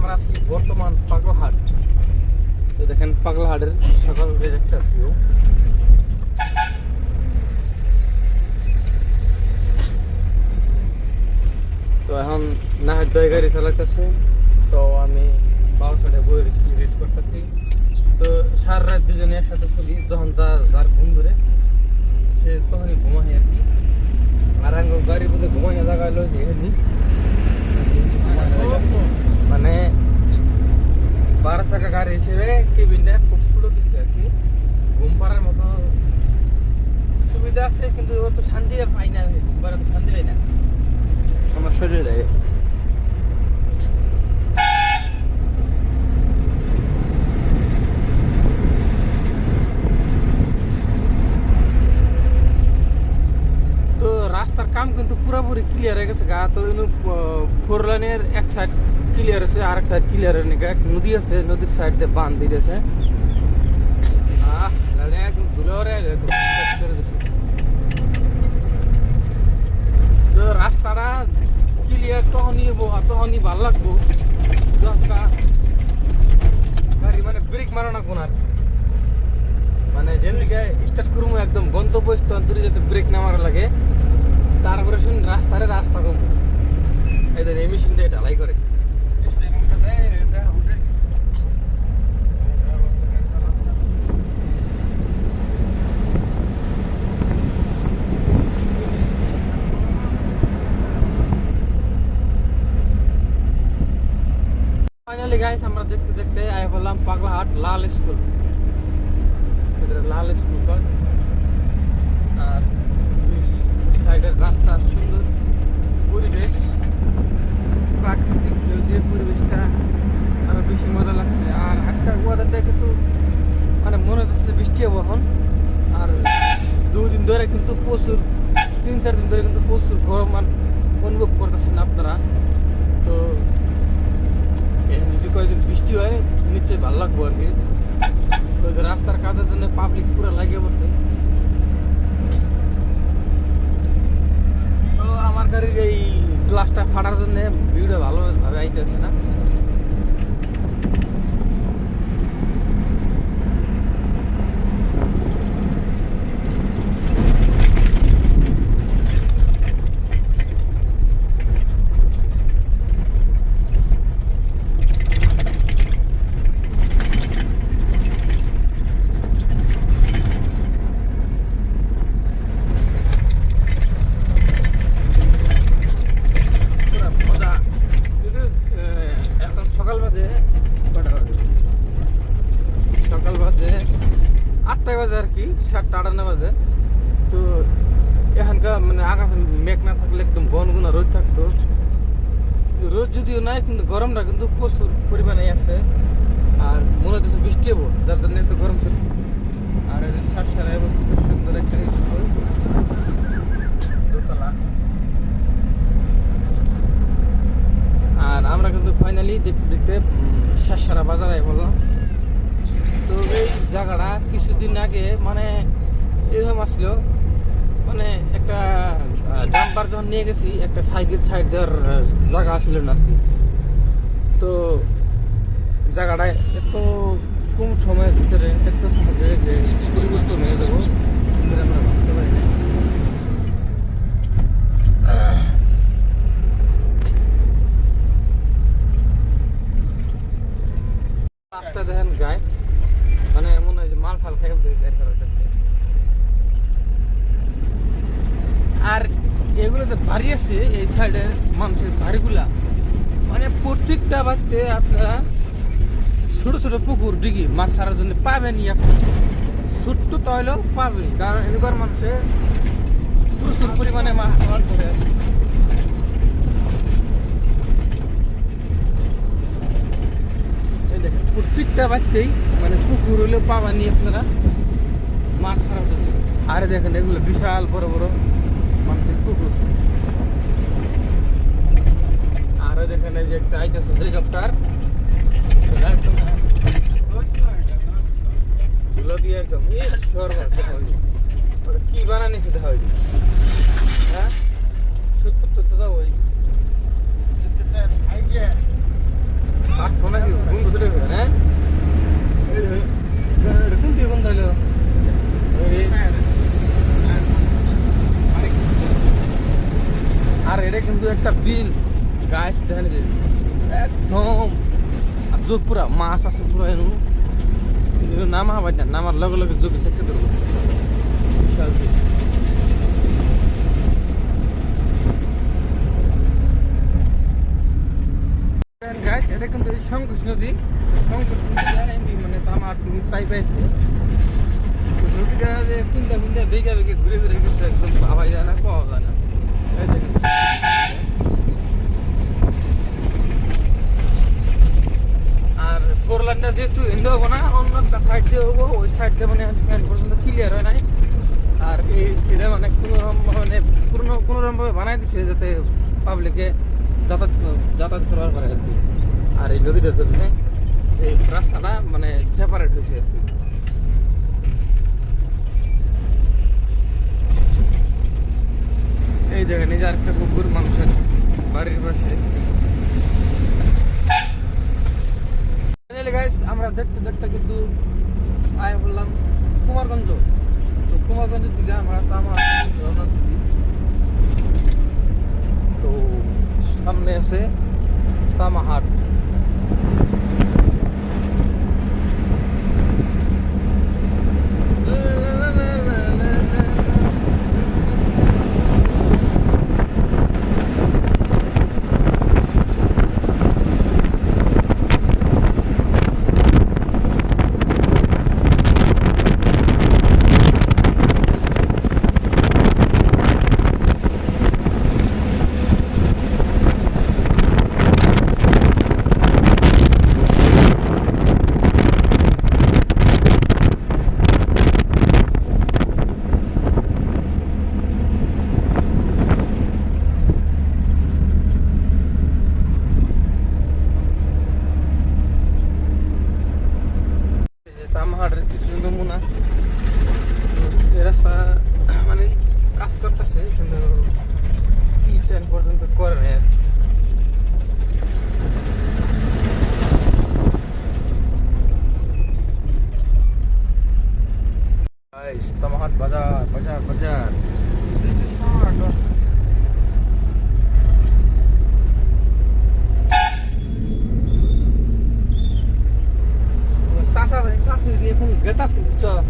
আমরা আছি বর্তমান পাগলাহাট। তো দেখেন, পাগলাহাটের সকালের একটা ভিউ তো এখন নাহের দই গাড়ি চালাইতেছে। তো আমি বাউ সাইডে বই রেস করতেছি। তো সারা রাত দুজনে একসাথে চলি, যখন তার যার ঘুম ধরে সে তখনই ঘুমাই আর কি। আর গাড়ির মধ্যে ঘুমাই জায়গা হলো যে এমনি মানে বারো চাকা গাড়ি হিসেবে কেবিনটা খুব ছোট দিচ্ছে আর কি। ঘুম পাড়ার মতো সুবিধা আছে কিন্তু অত শান্তি পাই না ঘুম পাড়া তো শান্তি পাই না। সমস্যা হয়ে যায় তো রাস্তার কাম কিন্তু পুরোপুরি ক্লিয়ার হয়ে গেছে গা। তো ফোর লাইনের এক সাইড ক্লিয়ার আছে আর এক সাইড ক্লিয়ার হয়ে গেছে নদী আছে, নদীর সাইড দিয়ে করে দিছে। রাস্তাটা ক্লিয়ার তখনই তখনই ভালো লাগবো। মানে ব্রেক মারো না কোনার মানে যেদিকে স্টার্ট করব একদম গন্তব্যস্থল দূরে যাতে ব্রেক না মারা লাগে। তারপরে শুন, রাস্তারে রাস্তা কম। এদের এই মেশিন দিয়ে ঢালাই করে। লাল স্কুল। লাল স্কুল আর সাইডের রাস্তা সুন্দর পরিবেশ। প্রাকৃতিক যে পরিবেশটা আরও বেশি মজা লাগছে। আর আজকাল ওয়েদারটা কিন্তু মানে মনে হচ্ছে বৃষ্টি এখন। আর দুদিন ধরে কিন্তু প্রচুর, তিন, চার দিন ধরে কিন্তু প্রচুর গরম অনুভব করতেছেন আপনারা। তো যদি কয়েকদিন বৃষ্টি হয়, নিশ্চয়ই ভালো লাগবো আর কি। রাস্তার কাজের জন্য পাবলিক পুরো লাগিয়ে পড়ছে তো আমার গাড়ির এই গ্লাসটা ফাটার জন্য ভিডিও ভালোভাবে আইতেছে না পুরা মজা কিন্তু আহ, এখন সকাল বাজে কটা বাজে সকাল বাজে আটটায় বাজে আর কি? সাতটা, আটান্ন বাজে। তো এখানকার মানে আকাশ মেঘ না থাকলে একদম বনগুনা রোদ থাকতো। রোদ যদিও নাই, কিন্তু গরমটা কিন্তু প্রচুর পরিমাণে আছে। আর মনে হচ্ছে বৃষ্টি হব, যার জন্য এত গরম করছে আর এই যে সাতসারায় অবস্থিত সুন্দর একটা স্কুল দোতলা আর আমরা কিন্তু ফাইনালি দেখতে দেখতে শেষসারা বাজারে বললাম তো এই জায়গাটা কিছুদিন আগে মানে এরকম আসলো। মানে একটা ডাম্পার যখন নিয়ে গেছি, একটা সাইকেল সাইড দেওয়ার জায়গা আসছিল না আর কি তো জায়গাটা এত কম সময়ের ভিতরে এত সহজে যে পরিবর্তন হয়ে যাব সেটা আমরা ভাবতে পারি না রাস্তা দেখেন গাইস মানে মনে হয় যে মাল ফাল খাই বের করার কাছে আর এগুলো যে বাড়ি আছে, এই সাইডে মানুষের বাড়িগুলা মানে প্রত্যেকটা বাড়িতে আপনারা ছোট ছোট পুকুর, ডিগি, মাছ ছাড়ার জন্য এখন ছোট্ট তাহলেও পাবেন, কারণ এবার মানুষে প্রচুর পরিমাণে মাছ খাওয়ার দেখেন, প্রত্যেকটা বাচ্চাই মানে পুকুর হলেও পাবানি আপনারা মাছ ছাড়ার জন্য। আরে দেখেন, এগুলো বিশাল বড় বড় মানুষের পুকুর। দেখেন এই যে একটা আইতেছে হেলিকপ্টার। ধুলো দিয়ে মানে কি বানানি সেটা হয়েছে হ্যাঁ? সত্তর তো হ্যাঁ? এরকম কি আর এটা কিন্তু একটা বিল। গাছ দেখেন যে একদম যোগ পুরা মাছ আছে পুরা এনু নামা হবার না নামার লগে লগে যোগে সেটকে ধরবো। বিশাল guys, এটা কিন্তু নদী। শঙ্কুশ নদী মানে তামার তুমি সাই পাইছে। যে বেগা বেগে ঘুরে ঘুরে কিন্তু একদম পাওয়া যায় না পাওয়া যায় না এই দেখেন। আর ফোর লাইনটা যেহেতু এন্ড হব না অন্য একটা সাইড দিয়ে হব, ওই সাইড দিয়ে মানে এখন পর্যন্ত ক্লিয়ার হয় নাই। আর এই এটা মানে কোনো মানে কোনো কোনো রকম ভাবে বানাই দিচ্ছে যাতে পাবলিকে যাতায়াত যাতায়াত করার পারে আর কি। আর এই নদীটা ধরে এই রাস্তাটা মানে সেপারেট হয়েছে আর কি। এই দেখেন, এই যে আরেকটা কুকুর, মানুষের বাড়ির পাশে গাইস আমরা দেখতে দেখতে কিন্তু আয় বললাম কুমারগঞ্জ। তো কুমারগঞ্জের দিকে আমরা আমার রওনা দিচ্ছি তো সামনে আছে তামাহাট। 그러니까 딱, 저,